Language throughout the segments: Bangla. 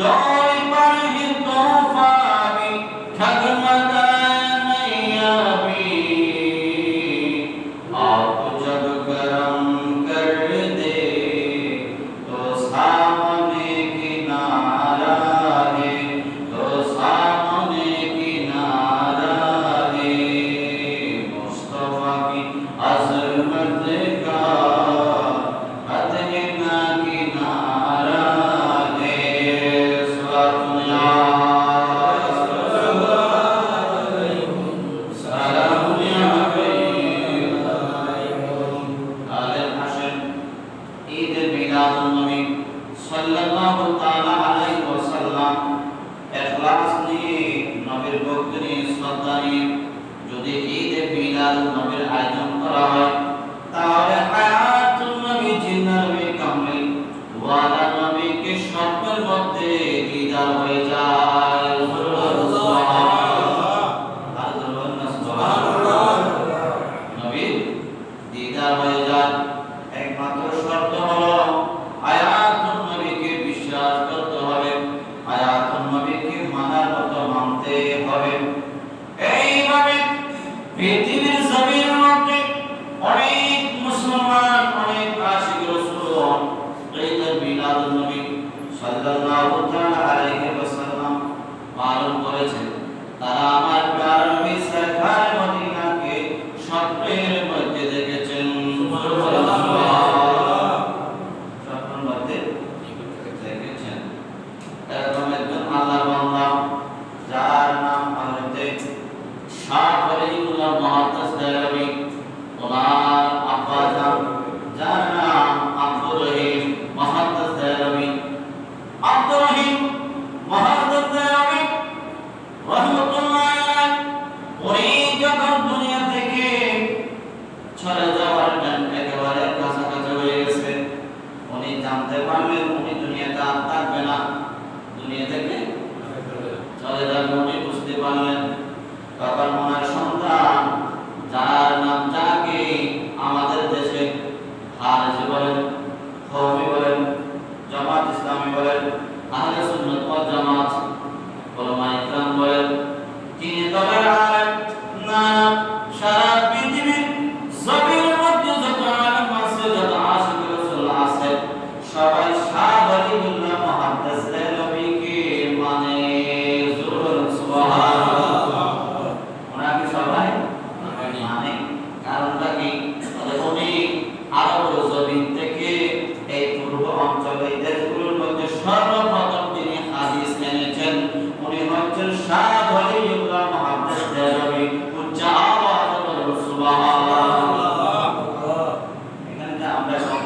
Lord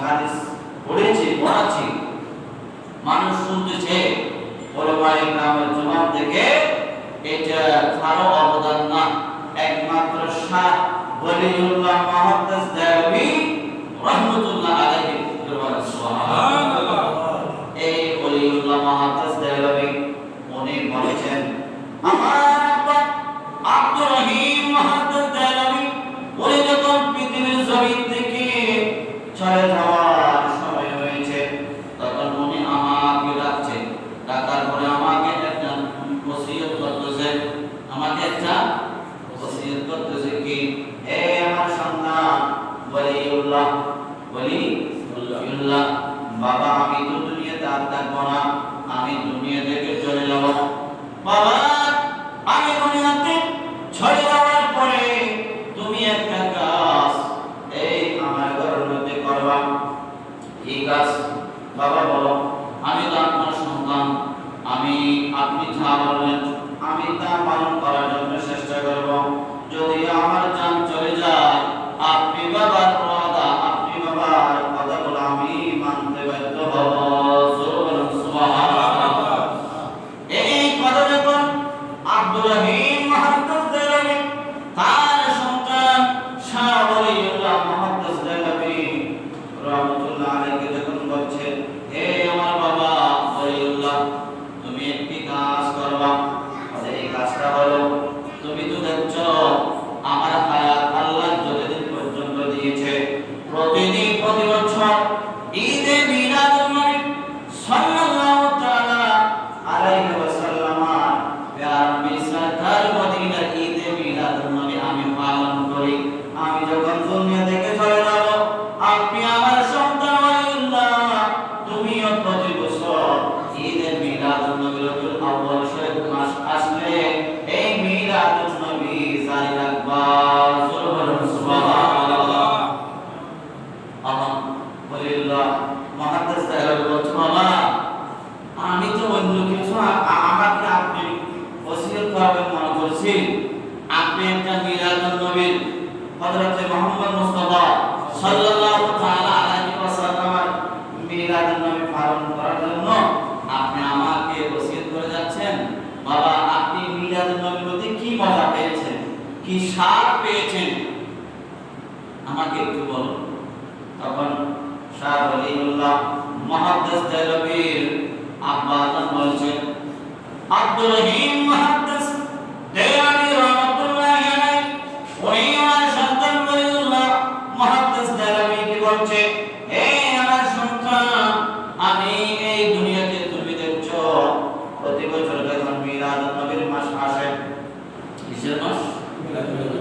হাদিস পড়াচ্ছি। মানুষ শুনতেছে জবান থেকে এটা কারও অবদান না। একমাত্র আলাইহি এই ওয়ালিউল্লাহ মুহাদ্দিস দেহলভী উনি বলেছেন, আমার আব্দুর রহিম 감사합니다. কি সার পেয়েছেন? আমাকে একটু বলো। তখন সার বলিউল্লাহ মহাদ্দেশ দেলবীর আব্বা বলছেন আব্দুল রহিম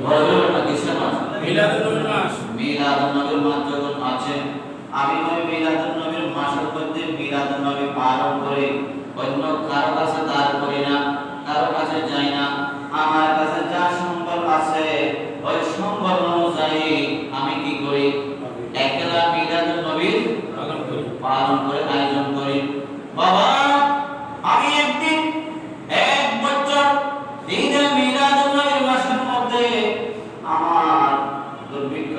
বড়জোর কিসের মাস মিলাদুল মাস মিলাদুল মাস যখন আছে। আমি নবী dormir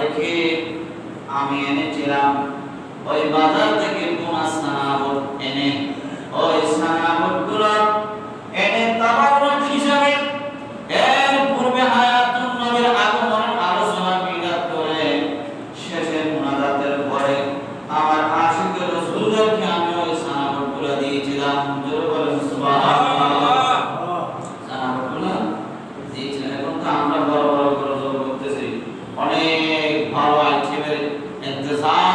থেকে আমি এনেছিলাম। ওই বাজার থেকে কোন সানাবট এনে ওই সানাবটগুলার desire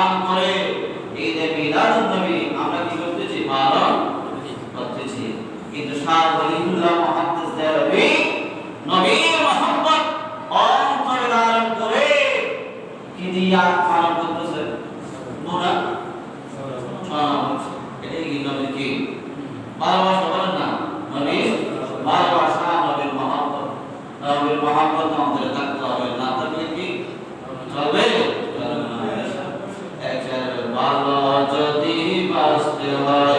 যদি বাঁচতে হয়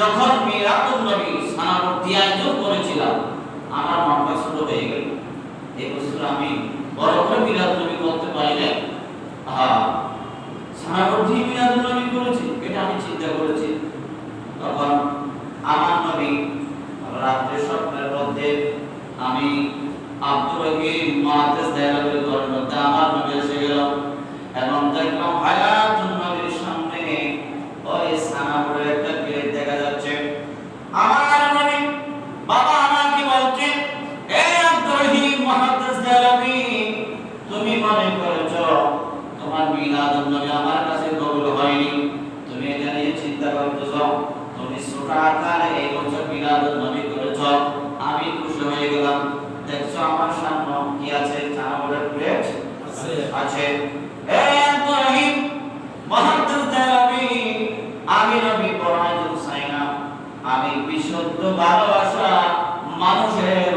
যখন মিরাতুল নবী করেছিলাম আমার মামলা শুরু হয়ে গেল। এই বছর আমি বড় করে করতে পারি না হ্যাঁ সানাবর দিয়ে এটা আমি চিন্তা করেছি। তুমি ছোট এই বছর মিলাদুল নবী করেছ। আমি খুশি হয়ে গেলাম। দেখছ আমার সামনে কি আছে? চানাবলের প্লেট আছে। এ ইব্রাহিম মহাদ্দাস আমি নবী পরাজিত চাই আমি বিশুদ্ধ ভালোবাসা মানুষের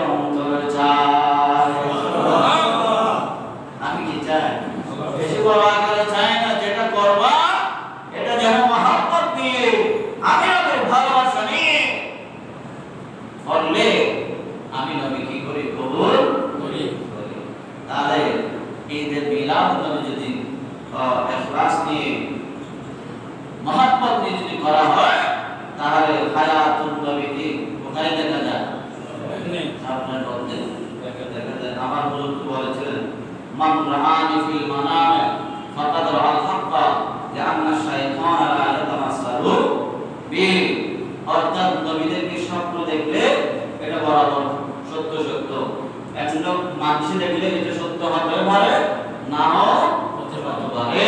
আপনার দেখা যায় আমার হুজুর বলেছিলেন, মান রাহানি ফিল মানামে, ফাকাদ হাক্কা শাইতান বি অর্থাৎ স্বপ্ন দেখলে এটা বরাবর সত্য সত্য। এক লোক দেখলে এটা সত্য হতে পারে নাও হতে পারে।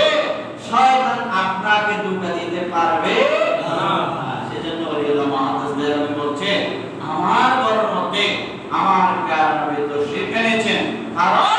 আমার কারণে তো শিখে নিয়েছেন কারণ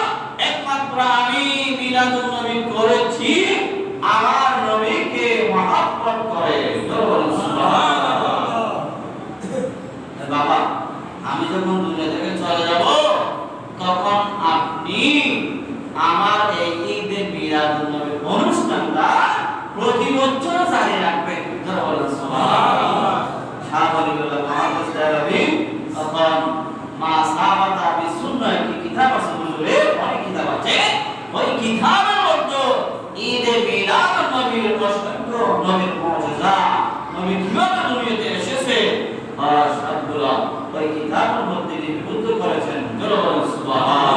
কিতাব আছে হুজুরের অনেক কিতাব আছে ওই কিতাবের মধ্যে ঈদে মিলাদ নবীর প্রসঙ্গ নবীর মুজিজা নবী কীভাবে দুনিয়াতে এসেছে আর সাদগুলা ওই কিতাবের মধ্যে লিপিবদ্ধ করেছেন জলবায়ু সুবহান